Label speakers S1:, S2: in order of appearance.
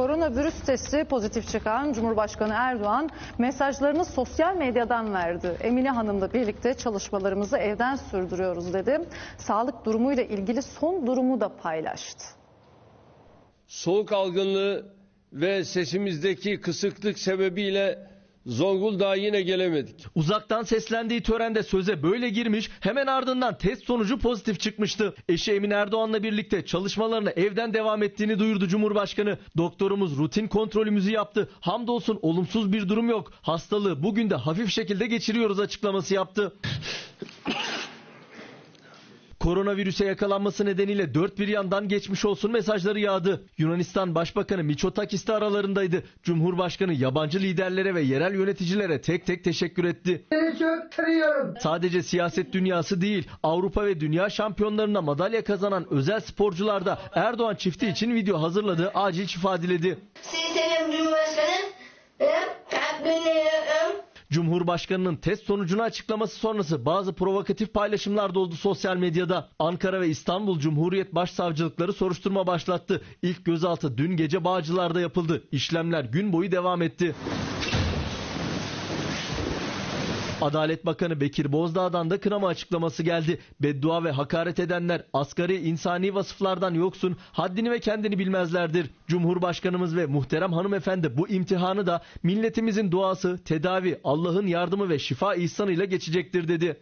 S1: Koronavirüs testi pozitif çıkan Cumhurbaşkanı Erdoğan mesajlarını sosyal medyadan verdi. Emine Hanım'la birlikte çalışmalarımızı evden sürdürüyoruz dedi. Sağlık durumuyla ilgili son durumu da paylaştı.
S2: soğuk algınlığı ve sesimizdeki kısıklık sebebiyle Zonguldak'a yine gelemedik.
S3: Uzaktan seslendiği törende söze böyle girmiş hemen ardından test sonucu pozitif çıkmıştı. Eşi Emin Erdoğan'la birlikte çalışmalarına evden devam ettiğini duyurdu Cumhurbaşkanı. Doktorumuz rutin kontrolümüzü yaptı. Hamdolsun olumsuz bir durum yok. Hastalığı bugün de hafif şekilde geçiriyoruz açıklaması yaptı. Koronavirüse yakalanması nedeniyle dört bir yandan geçmiş olsun mesajları yağdı. Yunanistan Başbakanı Mitsotakis de aralarındaydı. Cumhurbaşkanı yabancı liderlere ve yerel yöneticilere tek tek teşekkür etti. Sadece siyaset dünyası değil, Avrupa ve dünya şampiyonlarına madalya kazanan özel sporcular da Erdoğan çifti için video hazırladı, acil şifa diledi.
S4: Sizi
S3: Cumhurbaşkanının test sonucunu açıklaması sonrası bazı provokatif paylaşımlar da oldu sosyal medyada. Ankara ve İstanbul Cumhuriyet Başsavcılıkları soruşturma başlattı. İlk gözaltı dün gece Bağcılar'da yapıldı. İşlemler gün boyu devam etti. Adalet Bakanı Bekir Bozdağ'dan da kınama açıklaması geldi. Beddua ve hakaret edenler asgari insani vasıflardan yoksun, haddini ve kendini bilmezlerdir. Cumhurbaşkanımız ve muhterem hanımefendi bu imtihanı da milletimizin duası, tedavi, Allah'ın yardımı ve şifa ihsanıyla geçecektir dedi.